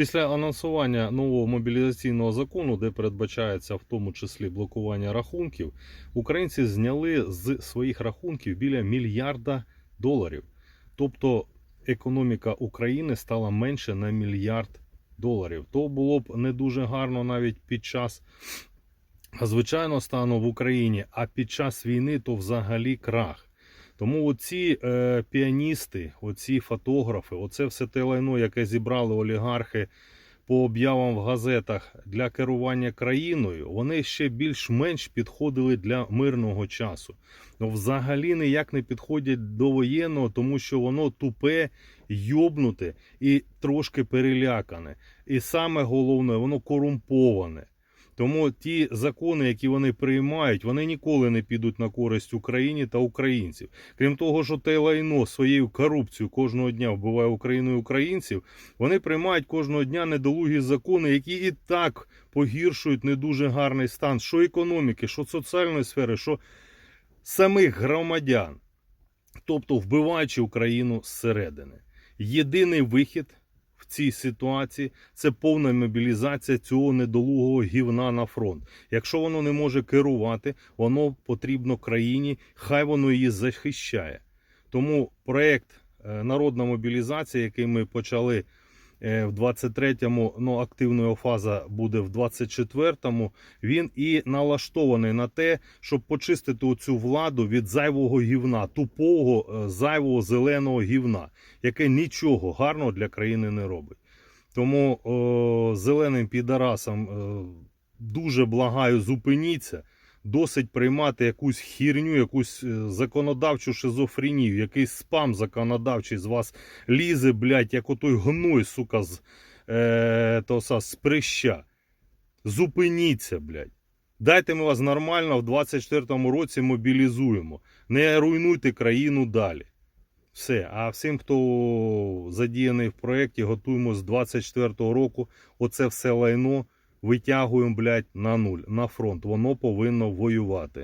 Після анонсування нового мобілізаційного закону, де передбачається в тому числі блокування рахунків, українці зняли з своїх рахунків біля мільярда доларів. Тобто економіка України стала менше на мільярд доларів. То було б не дуже гарно навіть під час звичайного стану в Україні, а під час війни то взагалі крах. Тому оці е, піаністи, оці фотографи, оце все те лайно, яке зібрали олігархи по об'явам в газетах для керування країною, вони ще більш-менш підходили для мирного часу. Ну, взагалі ніяк не підходять до воєнного, тому що воно тупе, йобнуте і трошки перелякане. І саме головне, воно корумповане. Тому ті закони, які вони приймають, вони ніколи не підуть на користь Україні та українців. Крім того, що те лайно своєю корупцією кожного дня вбиває Україну і українців, вони приймають кожного дня недолугі закони, які і так погіршують не дуже гарний стан що економіки, що соціальної сфери, що самих громадян, тобто вбиваючи Україну зсередини. Єдиний вихід в цій ситуації це повна мобілізація цього недолугого гівна на фронт. Якщо воно не може керувати, воно потрібно країні, хай воно її захищає. Тому проект е, народна мобілізація, який ми почали в 23-му, ну активна фаза буде в 24-му, він і налаштований на те, щоб почистити оцю владу від зайвого гівна, тупого, е, зайвого зеленого гівна, яке нічого гарного для країни не робить. Тому о, зеленим підарасам е, дуже благаю, зупиніться. Досить приймати якусь хірню, якусь е, законодавчу шизофренію, якийсь спам законодавчий з вас лізе, блядь, як отой гной, сука, з, е, то, са, з прища. Зупиніться, блядь. Дайте ми вас нормально в 24-му році мобілізуємо. Не руйнуйте країну далі. Все. А всім, хто задіяний в проєкті, готуємо з 24-го року. Оце все лайно витягуємо, блядь, на нуль, на фронт. Воно повинно воювати.